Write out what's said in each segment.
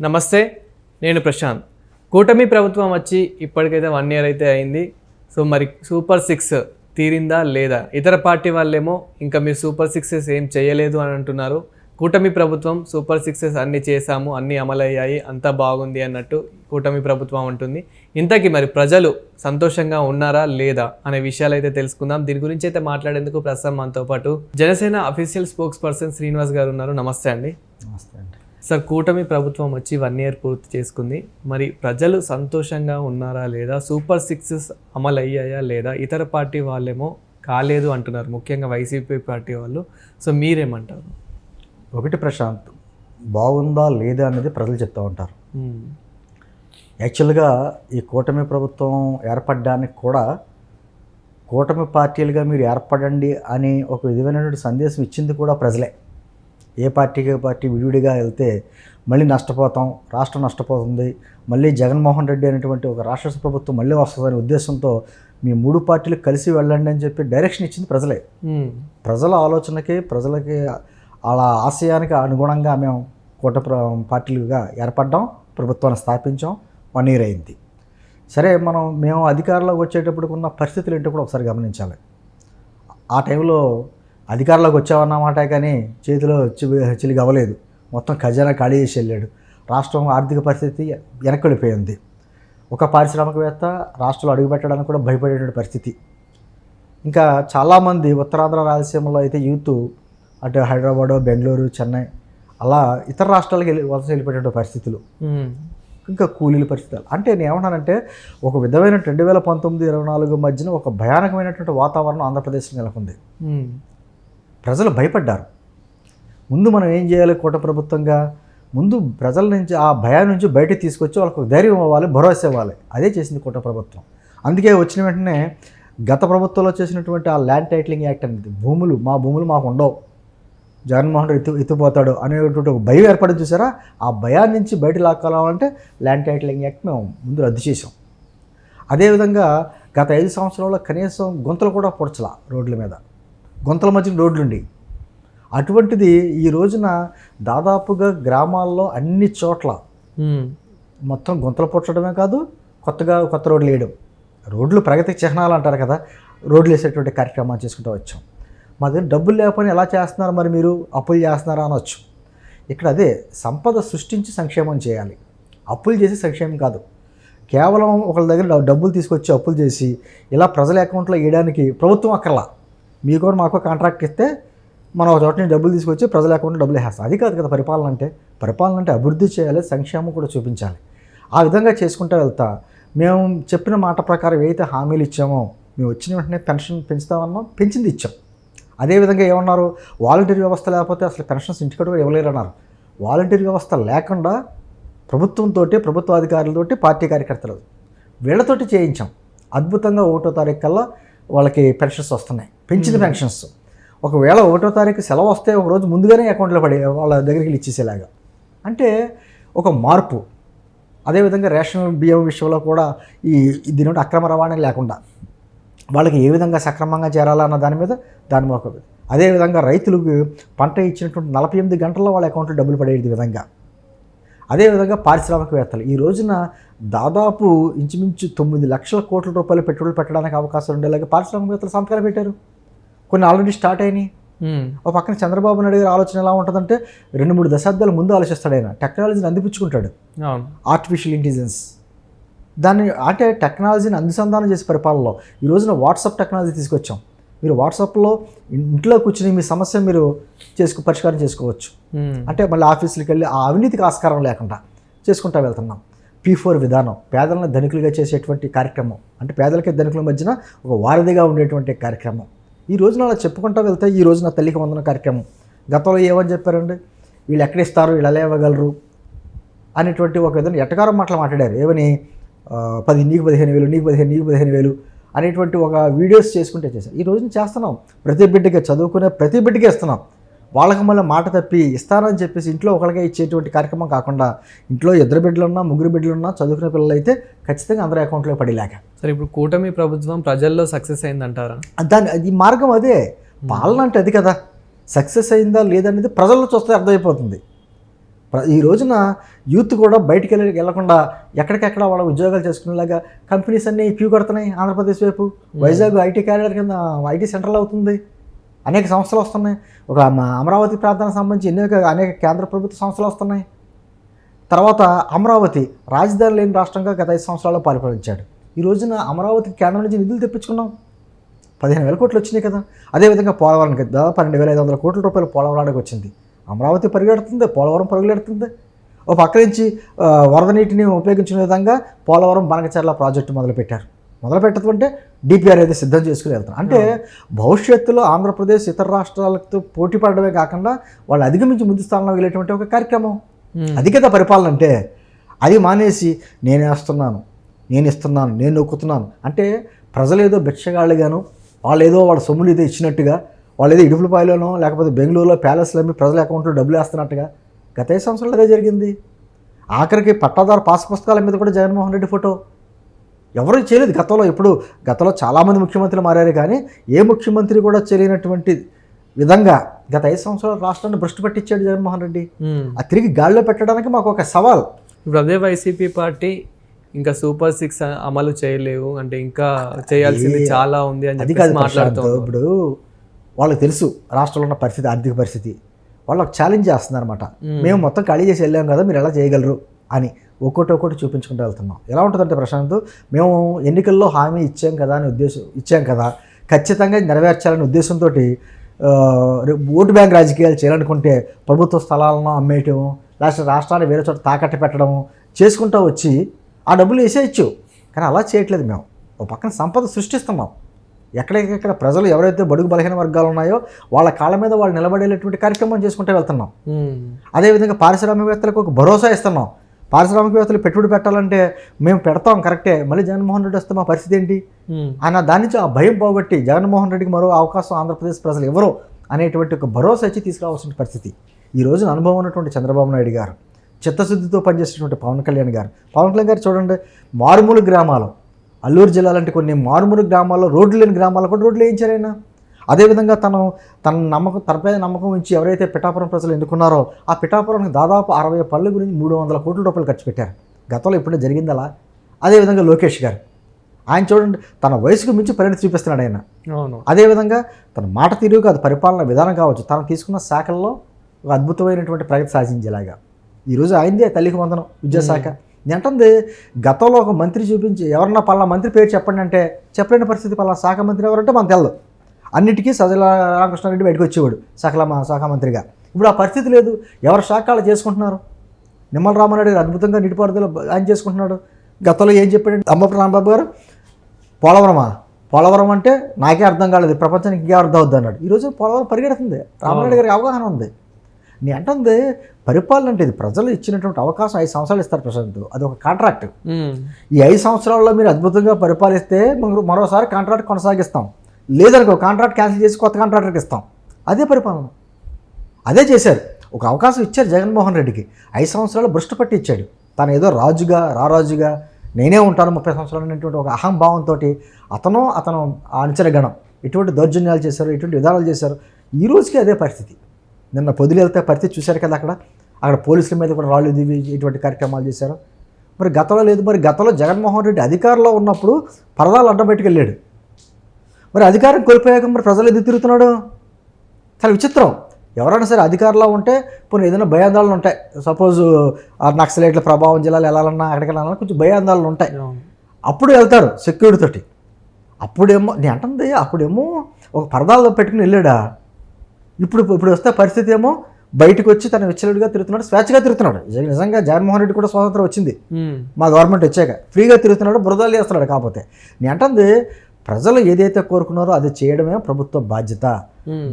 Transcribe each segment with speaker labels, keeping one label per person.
Speaker 1: నమస్తే నేను ప్రశాంత్. కూటమి ప్రభుత్వం వచ్చి ఇప్పటికైతే వన్ ఇయర్ అయితే అయింది. సో మరి సూపర్ సిక్స్ తీరిందా లేదా? ఇతర పార్టీ వాళ్ళేమో ఇంకా మీరు సూపర్ సిక్సెస్ ఏం చేయలేదు అని అంటున్నారు. కూటమి ప్రభుత్వం సూపర్ సిక్సెస్ అన్ని చేశాము అన్ని అమలయ్యాయి అంతా బాగుంది అన్నట్టు కూటమి ప్రభుత్వం ఉంటుంది ఇంతకీ మరి ప్రజలు సంతోషంగా ఉన్నారా లేదా అనే విషయాలు అయితే తెలుసుకుందాం. దీని గురించి అయితే మాట్లాడేందుకు ప్రస్తుతం మనతో పాటు Janasena official spokes person Srinivas గారు ఉన్నారు. నమస్తే అండి.
Speaker 2: నమస్తే అండి.
Speaker 1: సార్ కూటమి ప్రభుత్వం వచ్చి వన్ ఇయర్ పూర్తి చేసుకుంది. మరి ప్రజలు సంతోషంగా ఉన్నారా లేదా? సూపర్ సిక్సెస్ అమలు అయ్యాయా లేదా? ఇతర పార్టీ వాళ్ళేమో కాలేదు అంటున్నారు. ముఖ్యంగా వైసీపీ పార్టీ వాళ్ళు. సో మీరేమంటారు?
Speaker 2: ఒకటి ప్రశాంత్ బాగుందా లేదా అనేది ప్రజలు చెప్తూ ఉంటారు. యాక్చువల్గా ఈ కూటమి ప్రభుత్వం ఏర్పడడానికి కూడా కూటమి పార్టీలుగా మీరు ఏర్పడండి అని ఒక విధమైనటువంటి సందేశం ఇచ్చింది కూడా ప్రజలే. ఏ పార్టీకి పార్టీ విడివిడిగా వెళ్తే మళ్ళీ నష్టపోతాం రాష్ట్రం నష్టపోతుంది మళ్ళీ జగన్మోహన్ రెడ్డి అనేటువంటి ఒక రాష్ట్ర ప్రభుత్వం మళ్ళీ వస్తుందనే ఉద్దేశంతో మీ మూడు పార్టీలు కలిసి వెళ్ళండి అని చెప్పి డైరెక్షన్ ఇచ్చింది ప్రజలే. ప్రజల ఆలోచనకి ప్రజలకి అలా ఆశయానికి అనుగుణంగా మేము కూట ప్ర- పార్టీలుగా ఏర్పడ్డాం ప్రభుత్వాన్ని స్థాపించాం వన్ ఇయర్ అయింది. సరే మనం మేము అధికారంలోకి వచ్చేటప్పుడు ఉన్న పరిస్థితులు ఏంటో కూడా ఒకసారి గమనించాలి. ఆ టైంలో అధికారంలోకి వచ్చామన్నమాట కానీ చేతిలో చిలిగి అవ్వలేదు మొత్తం ఖజానా ఖాళీ చేసి వెళ్ళాడు. రాష్ట్రం ఆర్థిక పరిస్థితి వెనక్కి వెళ్ళిపోయింది ఒక పారిశ్రామికవేత్త రాష్ట్రంలో అడుగుపెట్టడానికి కూడా భయపడేటువంటి పరిస్థితి. ఇంకా చాలామంది ఉత్తరాంధ్ర రాయలసీమలో అయితే యూత్ అటు హైదరాబాద్ బెంగళూరు చెన్నై అలా ఇతర రాష్ట్రాలకు వెళ్ళి వలస వెళ్ళిపోయేటువంటి పరిస్థితులు. ఇంకా కూలీల పరిస్థితులు. అంటే నేను ఏమంటానంటే ఒక విధమైన రెండు వేల పంతొమ్మిది ఇరవై నాలుగు మధ్యన ఒక భయానకమైనటువంటి వాతావరణం ఆంధ్రప్రదేశ్లో నెలకొంది. ప్రజలు భయపడ్డారు. ముందు మనం ఏం చేయాలి కూట ప్రభుత్వంగా? ముందు ప్రజల నుంచి ఆ భయం నుంచి బయటకు తీసుకొచ్చి వాళ్ళకు ధైర్యం ఇవ్వాలి భరోసా ఇవ్వాలి. అదే చేసింది కూట ప్రభుత్వం. అందుకే వచ్చిన వెంటనే గత ప్రభుత్వంలో చేసినటువంటి ఆ ల్యాండ్ టైటిలింగ్ యాక్ట్ అనేది భూములు మా భూములు మాకు ఉండవు. జగన్మోహన్ రెడ్డి ఎత్తు ఎత్తుపోతాడు అనేటువంటి ఒక భయం ఏర్పడింది చూసారా? ఆ భయాన్ని నుంచి బయట లాక్కాలంటే ల్యాండ్ టైటిలింగ్ యాక్ట్ మేము ముందు రద్దు చేసాం అదేవిధంగా గత ఐదు సంవత్సరాల్లో కనీసం గుంతలు కూడా పొడచలా రోడ్ల మీద. గుంతల మధ్యన రోడ్లుండి అటువంటిది ఈ రోజున దాదాపుగా గ్రామాల్లో అన్ని చోట్ల. మొత్తం గుంతలు పొచ్చడమే కాదు కొత్తగా కొత్త రోడ్లు వేయడం. రోడ్లు ప్రగతికి చిహ్నాలు అంటారు కదా రోడ్లు వేసేటువంటి కార్యక్రమాలు చేసుకుంటూ వచ్చాం. మా దగ్గర డబ్బులు లేకపోయినా ఎలా చేస్తున్నారు మరి మీరు? అప్పులు చేస్తున్నారా అనొచ్చు. ఇక్కడ అదే సంపద సృష్టించి సంక్షేమం చేయాలి. అప్పులు చేసి సంక్షేమం కాదు. కేవలం ఒకళ్ళ దగ్గర డబ్- డబ్బులు తీసుకొచ్చి అప్పులు చేసి ఇలా ప్రజల అకౌంట్లో వేయడానికి ప్రభుత్వం అక్కర్లా. మీకు కూడా మాకు కాంట్రాక్ట్ ఇస్తే మనం ఒక చోట నుంచి డబ్బులు తీసుకొచ్చి ప్రజల అకౌంట్లో డబ్బులు వేస్తాం అది కాదు కదా పరిపాలన అంటే. పరిపాలన అంటే అభివృద్ధి చేయాలి సంక్షేమం కూడా చూపించాలి. ఆ విధంగా చేసుకుంటూ వెళ్తా. మేము చెప్పిన మాట ప్రకారం ఏదైతే హామీలు ఇచ్చామో మేము వచ్చిన వెంటనే పెన్షన్ పెంచుతామన్నాం పెంచింది ఇచ్చాం. అదేవిధంగా ఏమన్నారు? వాలంటీర్ వ్యవస్థ లేకపోతే అసలు పెన్షన్స్ ఇంటికి కూడా ఇవ్వలేరు అన్నారు వాలంటీర్ వ్యవస్థ లేకుండా ప్రభుత్వంతో ప్రభుత్వ అధికారులతోటి పార్టీ కార్యకర్తలు వీళ్ళతోటి చేయించాం. అద్భుతంగా ఒకటో తారీఖు కల్లా వాళ్ళకి పెన్షన్స్ వస్తున్నాయి. పెంచిన పెన్షన్స్. ఒకవేళ ఒకటో తారీఖు సెలవు వస్తే ఒక రోజు ముందుగానే అకౌంట్లో పడే వాళ్ళ దగ్గరికి వెళ్ళి ఇచ్చేసేలాగా. అంటే ఒక మార్పు. అదేవిధంగా రేషన్ బియ్యం విషయంలో కూడా ఈ దీని నుండి అక్రమ రవాణా లేకుండా వాళ్ళకి ఏ విధంగా సక్రమంగా చేరాలన్న దాని మీద దాని ఒక అదేవిధంగా రైతులకు పంట ఇచ్చినటువంటి నలభై ఎనిమిది గంటల్లో వాళ్ళ అకౌంట్లో డబ్బులు పడేది విధంగా. అదేవిధంగా పారిశ్రామికవేత్తలు. ఈ రోజున దాదాపు ఇంచుమించు తొమ్మిది లక్షల కోట్ల రూపాయలు పెట్టుబడులు పెట్టడానికి అవకాశం ఉండేలాగా పారిశ్రామికవేత్తలు సంతకాలు పెట్టారు. కొన్ని ఆల్రెడీ స్టార్ట్ అయినాయి. ఒక పక్కన చంద్రబాబు నాయుడు గారి ఆలోచన ఎలా ఉంటుందంటే రెండు మూడు దశాబ్దాల ముందు ఆలోచిస్తాడు ఆయన. టెక్నాలజీని అందిపుచ్చుకుంటాడు.
Speaker 1: అవును.
Speaker 2: ఆర్టిఫిషియల్ ఇంటెలిజెన్స్ దాన్ని అంటే టెక్నాలజీని అనుసంధానం చేసే పరిపాలనలో ఈ రోజున వాట్సాప్ టెక్నాలజీ తీసుకొచ్చాం. మీరు వాట్సాప్లో ఇంట్లో కూర్చుని మీ సమస్య మీరు చేసుకు పరిష్కారం చేసుకోవచ్చు. అంటే మళ్ళీ ఆఫీసులకు వెళ్ళి ఆ అవినీతికి ఆస్కారం లేకుండా చేసుకుంటా వెళ్తున్నాం. పీ ఫోర్ విధానం పేదలను ధనికులుగా చేసేటువంటి కార్యక్రమం. అంటే పేదలకి ధనికుల మధ్యన ఒక వారధిగా ఉండేటువంటి కార్యక్రమం. ఈ రోజున అలా చెప్పుకుంటా వెళ్తే ఈ రోజున తల్లికి వందన కార్యక్రమం. గతంలో ఏమని చెప్పారండి? వీళ్ళు ఎక్కడ ఇస్తారు? వీళ్ళు ఎలా ఇవ్వగలరు? అనేటువంటి ఒక విధంగా ఎట్టకారం మాటలు మాట్లాడారు. ఏమని? పది నీకు పదిహేను వేలు నీకు పదిహేను నీకు పదిహేను వేలు అనేటువంటి ఒక వీడియోస్ చేసుకుంటే చేశారు. ఈ రోజున చేస్తున్నాం. ప్రతి బిడ్డకి చదువుకునే ప్రతి బిడ్డకి ఇస్తున్నాం. వాళ్ళకి మళ్ళీ మాట తప్పి ఇస్తారని చెప్పేసి ఇంట్లో ఒకరికే ఇచ్చేటువంటి కార్యక్రమం కాకుండా ఇంట్లో ఇద్దరు బిడ్డలున్నా ముగ్గురు బిడ్డలున్నా చదువుకునే పిల్లలు అయితే ఖచ్చితంగా అందరి అకౌంట్లో పడేలాక.
Speaker 1: సరే ఇప్పుడు కూటమి ప్రభుత్వం ప్రజల్లో సక్సెస్ అయిందంటారా?
Speaker 2: దాని అది మార్గం అదే. పాలన అంటే అది కదా. సక్సెస్ అయిందా లేదనేది ప్రజల్లో చూస్తే అర్థమైపోతుంది. ప్ర- ఈ రోజున యూత్ కూడా బయటికి వెళ్ళి వెళ్ళకుండా ఎక్కడికెక్కడ వాళ్ళ ఉద్యోగాలు చేసుకునేలాగా కంపెనీస్ అన్నీ క్యూ కడుతున్నాయి ఆంధ్రప్రదేశ్ వైపు. వైజాగ్ ఐటీ క్యారియర్ కింద ఐటీ సెంటర్లో అవుతుంది. అనేక సంస్థలు వస్తున్నాయి. ఒక అమరావతి ప్రాంతానికి సంబంధించి అనేక అనేక కేంద్ర ప్రభుత్వ సంస్థలు వస్తున్నాయి. తర్వాత అమరావతి రాజధాని లేని రాష్ట్రంగా గత ఐదు సంవత్సరాల్లో పరిపాలించాడు. ఈ రోజున అమరావతి కేంద్రం నుంచి నిధులు తెప్పించుకున్నాం. పదిహేను వేల కోట్లు వచ్చినాయి కదా. అదేవిధంగా పోలవరానికి దాదాపు పన్నెండు వేల ఐదు వందల కోట్ల రూపాయలు పోలవరానికి వచ్చింది. అమరావతి పరిగెడుతుంది పోలవరం పరుగులెడుతుంది ఓ పక్క నుంచి వరద నీటిని ఉపయోగించిన విధంగా పోలవరం బనకచర్ల ప్రాజెక్టు మొదలుపెట్టారు. మొదలు పెట్టడం అంటే డిపిఆర్ అయితే సిద్ధం చేసుకుని వెళ్తారు అంటే భవిష్యత్తులో ఆంధ్రప్రదేశ్ ఇతర రాష్ట్రాలతో పోటీ పడడమే కాకుండా వాళ్ళు అధిగమించి ముందు స్థానంలో వెళ్ళేటువంటి ఒక కార్యక్రమం. కదా పరిపాలన అంటే అది మానేసి నేను వేస్తున్నాను నేను ఇస్తున్నాను నేను నొక్కుతున్నాను. అంటే ప్రజలు ఏదో భిక్షగాళ్ళుగాను వాళ్ళు ఏదో వాళ్ళ సొమ్ములు ఏదో ఇచ్చినట్టుగా వాళ్ళు ఏదో ఇడుపులపాయలోనో లేకపోతే బెంగళూరులో ప్యాలెస్లో అమ్మి ప్రజల అకౌంట్లో డబ్బులు వేస్తున్నట్టుగా గత ఐదు సంవత్సరాలు అదే జరిగింది. ఆఖరికి పట్టాదారు పాస్ పుస్తకాల మీద కూడా జగన్మోహన్ రెడ్డి ఫోటో. ఎవరు చేయలేదు. గతంలో ఇప్పుడు గతంలో చాలామంది ముఖ్యమంత్రులు మారారు కానీ ఏ ముఖ్యమంత్రి కూడా చేయలేనటువంటి విధంగా గత ఐదు సంవత్సరాలు రాష్ట్రాన్ని భ్రష్టు పట్టించాడు జగన్మోహన్ రెడ్డి. ఆ తిరిగి గాడిలో పెట్టడానికి మాకు ఒక సవాల్.
Speaker 1: ఇప్పుడు అదే వైసీపీ పార్టీ ఇంకా సూపర్ సిక్స్ అమలు చేయలేవు. అంటే ఇంకా చేయాల్సింది చాలా ఉంది అని
Speaker 2: కాదు
Speaker 1: మాట్లాడుతూ
Speaker 2: ఇప్పుడు వాళ్ళకి తెలుసు రాష్ట్రంలో ఉన్న పరిస్థితి ఆర్థిక పరిస్థితి. వాళ్ళు ఒక ఛాలెంజ్ చేస్తున్నారు అనమాట మేము మొత్తం ఖాళీ చేసి వెళ్ళాం కదా మీరు ఎలా చేయగలరు అని. ఒక్కొక్కటి ఒక్కొక్కటి చూపించుకుంటూ వెళ్తున్నాం. ఎలా ఉంటుందంటే ప్రశాంత్ మేము ఎన్నికల్లో హామీ ఇచ్చాం కదా అని ఉద్దేశం ఇచ్చాం కదా. ఖచ్చితంగా నెరవేర్చాలనే ఉద్దేశంతో ఓటు బ్యాంక్ రాజకీయాలు చేయాలనుకుంటే ప్రభుత్వ స్థలాలను అమ్మేయటం లేకపోతే రాష్ట్రాన్ని వేరే చోట తాకట్టు పెట్టడం చేసుకుంటూ వచ్చి ఆ డబ్బులు వేసేయచ్చు. కానీ అలా చేయట్లేదు మేము. ఒక పక్కన సంపద సృష్టిస్తున్నాం. ఎక్కడెక్కడ ప్రజలు ఎవరైతే బడుగు బలహీన వర్గాలు ఉన్నాయో వాళ్ళ కాళ్ళ మీద వాళ్ళు నిలబడేటటువంటి కార్యక్రమం చేసుకుంటూ వెళ్తున్నాం. అదేవిధంగా పారిశ్రామికవేత్తలకు ఒక భరోసా ఇస్తున్నాం. పారిశ్రామికవేత్తలు పెట్టుబడి పెట్టాలంటే మేము పెడతాం కరెక్టే. మళ్ళీ జగన్మోహన్ రెడ్డి వస్తే మా పరిస్థితి ఏంటి. ఆయన దాని నుంచి ఆ భయం పోగొట్టి జగన్మోహన్ రెడ్డికి మరో అవకాశం ఆంధ్రప్రదేశ్ ప్రజలు ఎవరు అనేటువంటి ఒక భరోసా ఇచ్చి తీసుకురావాల్సిన పరిస్థితి. ఈ రోజున అనుభవం ఉన్నటువంటి చంద్రబాబు నాయుడు గారు చిత్తశుద్ధితో పనిచేసినటువంటి పవన్ కళ్యాణ్ గారు. పవన్ కళ్యాణ్ గారు చూడండి మారుమూల గ్రామాలు అల్లూరు జిల్లా లాంటి కొన్ని మారుమూల గ్రామాల్లో రోడ్లు లేని గ్రామాల్లో కూడా రోడ్లు వేయించారైనా అదేవిధంగా తను తన నమ్మకం తనపై నమ్మకం ఉంచి ఎవరైతే పిఠాపురం ప్రజలు ఎన్నుకున్నారో ఆ పిఠాపురానికి దాదాపు అరవై పళ్ళు గురించి మూడు వందల కోట్ల రూపాయలు ఖర్చు పెట్టారు. గతంలో ఎప్పుడూ జరిగింది అలా అదేవిధంగా లోకేష్ గారు. ఆయన చూడండి తన వయసుకు మించి పరిణతి చూపిస్తున్నాడు ఆయన.
Speaker 1: అవును.
Speaker 2: అదేవిధంగా తన మాట తీరు కాదు పరిపాలన విధానం కావచ్చు తను తీసుకున్న శాఖల్లో ఒక అద్భుతమైనటువంటి ప్రగతి సాధించేలాగా. ఈరోజు అయిందే తల్లికి వందనం విద్యాశాఖ. అంటుంది గతంలో ఒక మంత్రి చూపించి ఎవరన్నా పలానా మంత్రి పేరు చెప్పండి అంటే చెప్పలేని పరిస్థితి పలానా శాఖ మంత్రి ఎవరంటే మనకు తెలదు. అన్నిటికీ సజల రామకృష్ణారెడ్డి బయటకు వచ్చేవాడు సకల శాఖ మంత్రిగా. ఇప్పుడు ఆ పరిస్థితి లేదు. ఎవరి శాఖ వాళ్ళు చేసుకుంటున్నారు? నిమ్మల రామారెడ్డి గారు అద్భుతంగా నీటిపారుదల ఆయన చేసుకుంటున్నాడు. గతంలో ఏం చెప్పాడు? అమ్మపు రాంబాబు గారు పోలవరమా? పోలవరం అంటే నాకే అర్థం కాలేదు. ప్రపంచానికి ఇంకే అర్థం అవుద్ది అన్నాడు. ఈరోజు పోలవరం పరిగెడుతుంది. రామారెడ్డి గారికి అవగాహన ఉంది. నీ అంటుంది పరిపాలన అంటే ఇది ప్రజలు ఇచ్చినటువంటి అవకాశం. ఐదు సంవత్సరాలు ఇస్తారు ప్రశాంత్ అది ఒక కాంట్రాక్ట్. ఈ ఐదు సంవత్సరాల్లో మీరు అద్భుతంగా పరిపాలిస్తే మరోసారి కాంట్రాక్ట్ కొనసాగిస్తాం. లేదనుకో కాంట్రాక్ట్ క్యాన్సిల్ చేసి కొత్త కాంట్రాక్టర్కి ఇస్తాం. అదే పరిపాలన. అదే చేశారు. ఒక అవకాశం ఇచ్చారు జగన్మోహన్ రెడ్డికి. ఐదు సంవత్సరాలు భ్రష్టు పట్టి ఇచ్చాడు. తను ఏదో రాజుగా రారాజుగా నేనే ఉంటాను ముప్పై సంవత్సరాలు అనేటువంటి ఒక అహంభావంతో అతను అతను అనుచర గణం. ఎటువంటి దౌర్జన్యాలు చేశారు ఎటువంటి విధానాలు చేశారు. ఈ రోజుకి అదే పరిస్థితి. నిన్న పొదిలి వెళ్తే పరిస్థితి చూశారు కదా అక్కడ. అక్కడ పోలీసుల మీద కూడా రాళ్ళు దివి ఇటువంటి కార్యక్రమాలు చేశారు. మరి గతంలో లేదు. మరి గతంలో జగన్మోహన్ రెడ్డి అధికారంలో ఉన్నప్పుడు పరదాలు అడ్డబెట్టుకెళ్ళాడు మరి అధికారం కోల్పోయాక మరి ప్రజలు ఎందుకు తిరుగుతున్నాడు? చాలా విచిత్రం. ఎవరైనా సరే అధికారంలో ఉంటే పోనీ ఏదైనా భయాందోళనలు ఉంటాయి. సపోజ్ నక్సలైట్ల ప్రభావం జిల్లాలు వెళ్ళాలన్నా అక్కడికి వెళ్ళాలన్నా కొంచెం భయాందోళనలు ఉంటాయి. అప్పుడు వెళ్తారు సెక్యూరిటీ తోటి. అప్పుడేమో నేను అంటుంది అప్పుడేమో ఒక పరదాల్లో పెట్టుకుని వెళ్ళాడా? ఇప్పుడు ఇప్పుడు వస్తే పరిస్థితి ఏమో బయటకు వచ్చి తన విచ్చలుడిగా తిరుగుతున్నాడు స్వేచ్ఛగా తిరుగుతున్నాడు. నిజంగా- జగన్మోహన్ రెడ్డి కూడా స్వాతంత్రం వచ్చింది. మా గవర్నమెంట్ వచ్చాక. ఫ్రీగా తిరుగుతున్నాడు బురదలు చేస్తున్నాడు కాకపోతే. నేను అంటుంది ప్రజలు ఏదైతే కోరుకున్నారో అది చేయడమే ప్రభుత్వ బాధ్యత.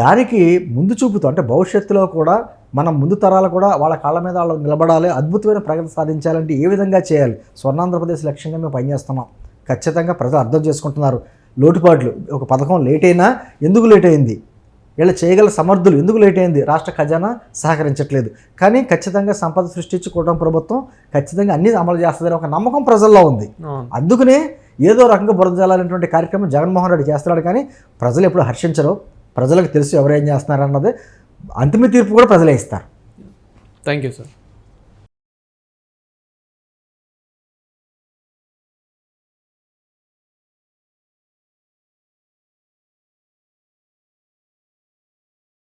Speaker 2: దానికి ముందు చూపుతూ అంటే భవిష్యత్తులో కూడా మనం ముందు తరాలు కూడా వాళ్ళ కాళ్ళ మీద వాళ్ళు నిలబడాలి అద్భుతమైన ప్రగతి సాధించాలంటే ఏ విధంగా చేయాలి? స్వర్ణాంధ్రప్రదేశ్ లక్ష్యంగా మేము పనిచేస్తున్నాం. ఖచ్చితంగా ప్రజలు అర్థం చేసుకుంటున్నారు. లోటుపాట్లు ఒక పథకం లేట్ అయినా ఎందుకు లేట్ అయింది? వీళ్ళు చేయగల సమర్థులు ఎందుకు లేట్ అయింది? రాష్ట్ర ఖజానా సహకరించట్లేదు. కానీ ఖచ్చితంగా సంపద సృష్టించి కూటమి ప్రభుత్వం ఖచ్చితంగా అన్ని అమలు చేస్తుందని ఒక నమ్మకం ప్రజల్లో ఉంది. అందుకనే ఏదో రకంగా బురదజల్లాలనేటువంటి కార్యక్రమం జగన్మోహన్ రెడ్డి చేస్తున్నాడు కానీ ప్రజలు ఎప్పుడు హర్షించరు. ప్రజలకు తెలుసు ఎవరేం చేస్తున్నారు అన్నది అంతిమ తీర్పు కూడా ప్రజలే ఇస్తారు.
Speaker 1: Thank you sir